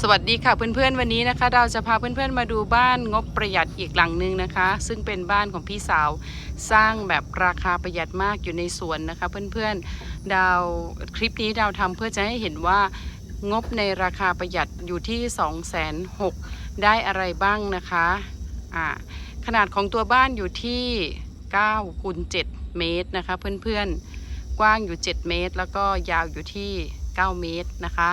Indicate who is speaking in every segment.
Speaker 1: สวัสดีค่ะเพื่อนๆวันนี้นะคะ เราจะพาเพื่อนๆมาดูบ้านงบประหยัดอีกหลังหนึ่งนะคะ ซึ่งเป็นบ้านของพี่สาว สร้างแบบราคาประหยัดมากอยู่ในสวนนะคะ เพื่อนๆดาวคลิปนี้ดาวทำเพื่อจะให้เห็นว่างบในราคาประหยัดอยู่ที่2องแสนหกได้อะไรบ้างนะคะอ่าขนาดของตัวบ้านอยู่ที่9คูณ7เมตรนะคะ เพื่อนๆกว้างอยู่ 7 เมตร แล้วก็ยาวอยู่ที่ 9 เมตรนะคะ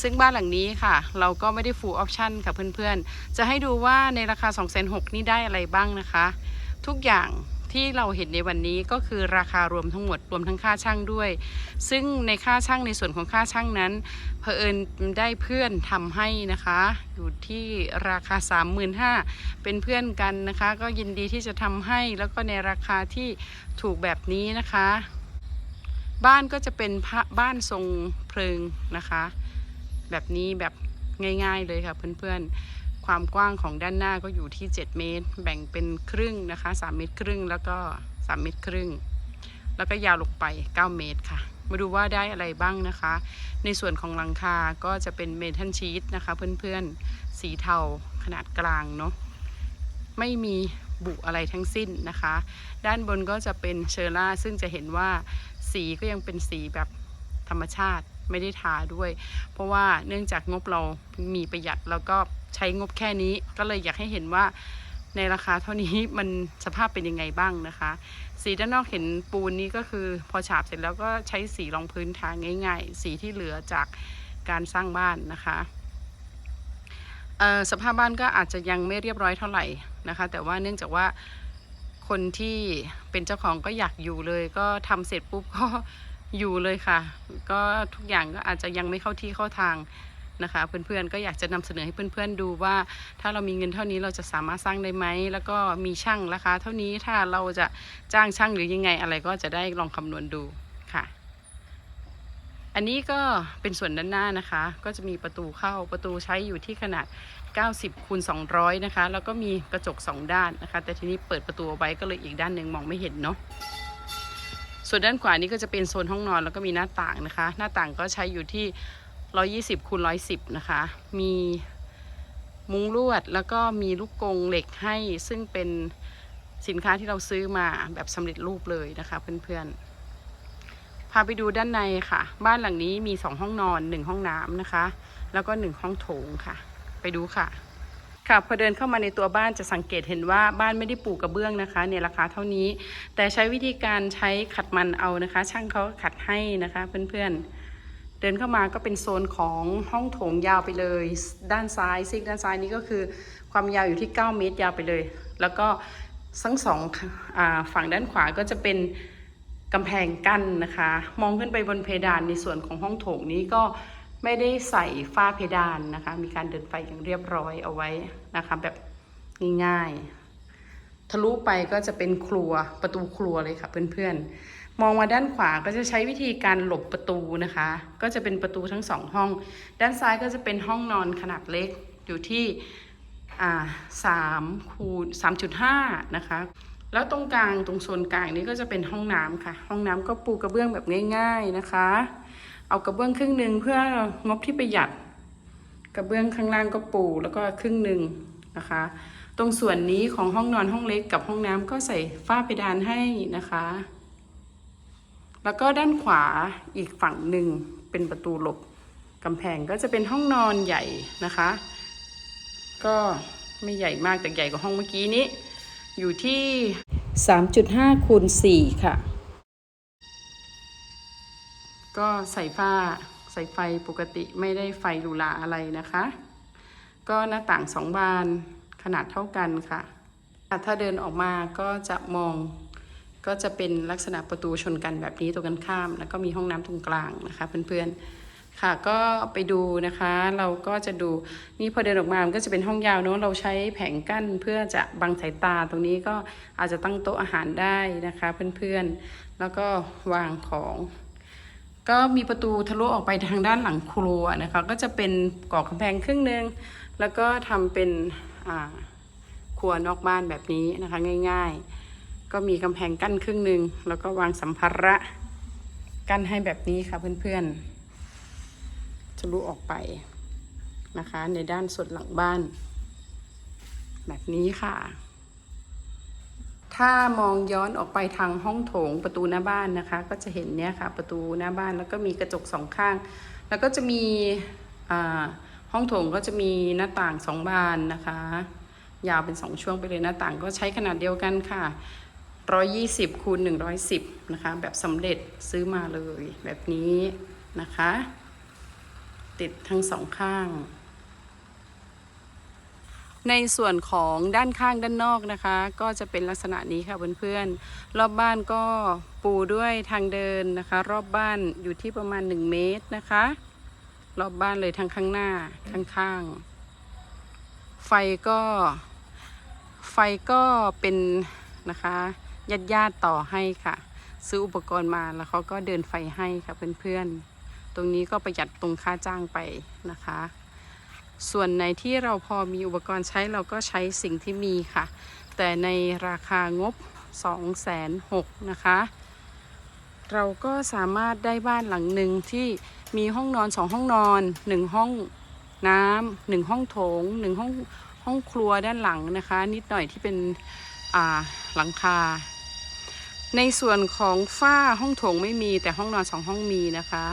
Speaker 1: ซึ่งบ้านหลังนี้ค่ะ เราก็ไม่ได้ full option ค่ะเพื่อนๆ จะให้ดูว่าในราคา 2 6 0 0 0นี่ได้อะไรบ้างนะคะ ทุกอย่างที่เราเห็นในวันนี้ก็คือราคารวมทั้งหมดรวมทั้งค่าช่างด้วย ซึ่งในค่าช่างในส่วนของค่าช่างนั้นเผอิญได้เพื่อนทำให้นะคะ อยู่ที่ราคา 35,000เป็นเพื่อนกันนะคะ ก็ยินดีที่จะทำให้แล้วก็ในราคาที่ถูกแบบนี้นะคะ บ้านก็จะเป็นพระบ้านทรงเพลิงนะคะ แบบนี้แบบง่ายๆเลยค่ะเพื่อนๆ ความกว้างของด้านหน้าก็อยู่ที่ 7 เมตร แบ่งเป็นครึ่งนะคะ3เมตรครึ่งแล้วก็ 3 เมตรครึ่ง แล้วก็ยาวลงไป 9 เมตรค่ะ มาดูว่าได้อะไรบ้างนะคะ ในส่วนของหลังคาก็จะเป็นเมทัลชีตนะคะเพื่อนๆ สีเทาขนาดกลางเนาะ ไม่มีบุอะไรทั้งสิ้นนะคะ ด้านบนก็จะเป็นเชอร่าซึ่งจะเห็นว่าสีก็ยังเป็นสีแบบธรรมชาติ ไม่ได้ทาด้วย เพราะว่าเนื่องจากงบเรามีประหยัดแล้วก็ใช้งบแค่นี้ ก็เลยอยากให้เห็นว่าในราคาเท่านี้มันสภาพเป็นยังไงบ้างนะคะ สีด้านนอกเห็นปูนนี้ก็คือพอฉาบเสร็จแล้วก็ใช้สีรองพื้นทาง่าย ๆ สีที่เหลือจากการสร้างบ้านนะคะสภาพบ้านก็อาจจะยังไม่เรียบร้อยเท่าไหร่นะคะ แต่ว่าเนื่องจากว่าคนที่เป็นเจ้าของก็อยากอยู่เลย ก็ทำเสร็จปุ๊บก็ อยู่เลยค่ะ ก็ทุกอย่างก็อาจจะยังไม่เข้าที่เข้าทางนะคะเพื่อนๆก็อยากจะนำเสนอให้เพื่อนๆดูว่า ถ้าเรามีเงินเท่านี้เราจะสามารถสร้างได้ไหมแล้วก็มีช่างราคาเท่านี้ถ้าเราจะจ้างช่างหรือยังไงอะไรก็จะได้ลองคำนวณดูค่ะ อันนี้ก็เป็นส่วนด้านหน้านะคะ ก็จะมีประตูเข้าประตูใช้อยู่ที่ขนาด 90คูณ200 นะคะ แล้วก็มีกระจก 2 ด้านนะคะ แต่ทีนี้เปิดประตูเอาไว้ก็เลยอีกด้านหนึ่งมองไม่เห็นเนาะ ส่วนด้านขวานี้ก็จะเป็นโซนห้องนอนแล้วก็มีหน้าต่างนะคะ หน้าต่างก็ใช้อยู่ที่ 120คูณ110 นะคะ มีมุ้งลวดแล้วก็มีลูกกงเหล็กให้ซึ่งเป็นสินค้าที่เราซื้อมาแบบสำเร็จรูปเลยนะคะเพื่อนๆ พาไปดูด้านในค่ะ บ้านหลังนี้มี 2 ห้องนอน 1 ห้องน้ำนะคะ แล้วก็ 1 ห้องโถงค่ะ ไปดูค่ะ ค่ะพอเดินเข้ามาในตัวบ้านจะสังเกตเห็นว่าบ้านไม่ได้ปูกระเบื้องนะคะในราคาเท่านี้ แต่ใช้วิธีการใช้ขัดมันเอานะคะ ช่างเขาขัดให้นะคะเพื่อนๆ เดินเข้ามาก็เป็นโซนของห้องโถงยาวไปเลย ด้านซ้ายซิกด้านซ้ายนี้ก็คือความยาวอยู่ที่ 9 เมตรยาวไปเลย แล้วก็ทั้งสองอฝั่งด้านขวาก็จะเป็นกำแพงกั้นนะคะ มองขึ้นไปบนเพดานในส่วนของห้องโถงนี้ก็ ไม่ได้ใส่ฝ้าเพดานนะคะ มีการเดินไฟอย่างเรียบร้อยเอาไว้นะคะ แบบง่ายๆ ทะลุไปก็จะเป็นครัวประตูครัวเลยค่ะเพื่อนๆ มองมาด้านขวาก็จะใช้วิธีการหลบประตูนะคะ ก็จะเป็นประตูทั้งสองห้อง ด้านซ้ายก็จะเป็นห้องนอนขนาดเล็กอยู่ที่สามคูณสามจุดห้านะคะ แล้วตรงกลางตรงโซนกลางนี้ก็จะเป็นห้องน้ำค่ะ ห้องน้ำก็ปูกระเบื้องแบบง่าย ๆนะคะ เอากระเบื้องครึ่งหนึ่งเพื่องบที่ประหยัด กระเบื้องข้างล่างก็ปูแล้วก็ครึ่งหนึ่งนะคะ ตรงส่วนนี้ของห้องนอนห้องเล็กกับห้องน้ำก็ใส่ฝ้าเพดานให้นะคะ แล้วก็ด้านขวาอีกฝั่งหนึ่งเป็นประตูหลบกำแพงก็จะเป็นห้องนอนใหญ่นะคะ ก็ไม่ใหญ่มากแต่ใหญ่กว่าห้องเมื่อกี้นี้ อยู่ที่ 3.5คูณ4ค่ะ ก็ใส่ฝ้าใส่ไฟปกติไม่ได้ไฟหรูหราอะไรนะคะ ก็หน้าต่างสองบานขนาดเท่ากันค่ะ ถ้าเดินออกมาก็จะมองก็จะเป็นลักษณะประตูชนกันแบบนี้ตรงกันข้าม แล้วก็มีห้องน้ำตรงกลางนะคะเพื่อนๆค่ะก็ไปดูนะคะ เราก็จะดูนี่พอเดินออกมามันก็จะเป็นห้องยาวเนอะเราใช้แผงกั้นเพื่อจะบังสายตาตรงนี้ก็อาจจะตั้งโต๊ะอาหารได้นะคะ เพื่อนๆแล้วก็วางของ ก็มีประตูทะลุออกไปทางด้านหลังครัวนะคะ ก็จะเป็นก่อกำแพงครึ่งหนึ่งแล้วก็ทำเป็นครัวนอกบ้านแบบนี้นะคะง่ายๆ ก็มีกำแพงกั้นครึ่งหนึ่งแล้วก็วางสัมภาระกั้นให้แบบนี้ค่ะเพื่อนๆทะลุออกไปนะคะ ในด้านส่วนหลังบ้าน แบบนี้ค่ะ ถ้ามองย้อนออกไปทางห้องโถงประตูหน้าบ้านนะคะ ก็จะเห็นเนี่ยค่ะประตูหน้าบ้านแล้วก็มีกระจกสองข้าง แล้วก็จะมีห้องโถงก็จะมีหน้าต่างสองบานนะคะ ยาวเป็นสองช่วงไปเลยหน้าต่างก็ใช้ขนาดเดียวกันค่ะ120คูณ110นะคะ แบบสำเร็จซื้อมาเลยแบบนี้นะคะ ติดทั้งสองข้าง ในส่วนของด้านข้างด้านนอกนะคะ ก็จะเป็นลักษณะนี้ค่ะเพื่อนๆรอบบ้านก็ปูด้วยทางเดินนะคะ รอบบ้านอยู่ที่ประมาณ 1 เมตรนะคะ รอบบ้านเลยทั้งข้างหน้าข้างๆ ไฟก็ไฟก็เป็นนะคะญาติญาติต่อให้ค่ะ ซื้ออุปกรณ์มาแล้วเขาก็เดินไฟให้ค่ะเพื่อนๆตรงนี้ก็ประหยัดตรงค่าจ้างไปนะคะ ส่วนในที่เราพอมีอุปกรณ์ใช้เราก็ใช้สิ่งที่มีค่ะ แต่ในราคางบ2 6 0 0 0นะคะ เราก็สามารถได้บ้านหลังหนึ่งที่มีห้องนอน2ห้องนอน1ห้องน้ำหนึ่งห้องโถง1ห้องห้องครัวด้านหลังนะคะ นิดหน่อยที่เป็นหลังคา ในส่วนของฝ้าห้องโถงไม่มีแต่ห้องนอนสองห้องมีนะคะ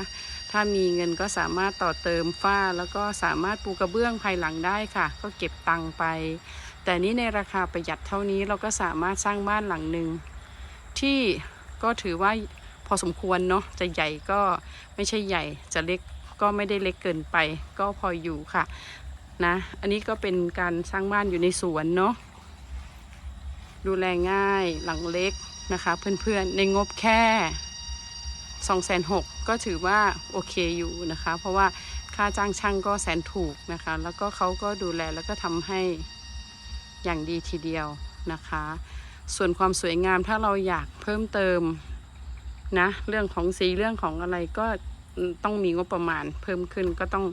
Speaker 1: ถ้ามีเงินก็สามารถต่อเติมฝ้า แล้วก็สามารถปูกระเบื้องภายหลังได้ค่ะ ก็เก็บตังค์ไป แต่นี้ในราคาประหยัดเท่านี้เราก็สามารถสร้างบ้านหลังหนึ่งที่ก็ถือว่าพอสมควรเนาะจะใหญ่ก็ไม่ใช่ใหญ่จะเล็กก็ไม่ได้เล็กเกินไป ก็พออยู่ค่ะนะ อันนี้ก็เป็นการสร้างบ้านอยู่ในสวนเนาะดูแลง่ายหลังเล็กนะคะ เพื่อนๆในงบแค่ 2 6 0 0 0ก็ถือว่าโอเคอยู่นะคะ เพราะว่าค่าจ้างช่างก็แสนถูกนะคะ แล้วก็เขาก็ดูแลแล้วก็ทำให้อย่างดีทีเดียวนะคะ ส่วนความสวยงามถ้าเราอยากเพิ่มเติมนะเรื่องของสีเรื่องของอะไรก็ต้องมีงบประมาณเพิ่มขึ้นก็ต้อง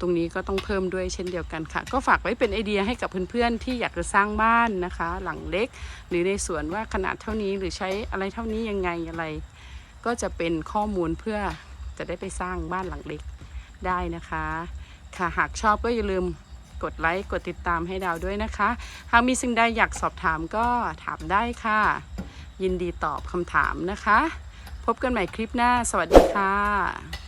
Speaker 1: ตรงนี้ก็ต้องเพิ่มด้วยเช่นเดียวกันค่ะ ก็ฝากไว้เป็นไอเดียให้กับเพื่อนๆที่อยากจะสร้างบ้านนะคะ หลังเล็ก หรือในสวนว่าขนาดเท่านี้หรือใช้อะไรเท่านี้ยังไงอะไร ก็จะเป็นข้อมูลเพื่อจะได้ไปสร้างบ้านหลังเล็กได้นะคะ ค่ะหากชอบก็อย่าลืมกดไลค์กดติดตามให้ดาวด้วยนะคะ หากมีสิ่งใดอยากสอบถามก็ถามได้ค่ะ ยินดีตอบคำถามนะคะ พบกันใหม่คลิปหน้า สวัสดีค่ะ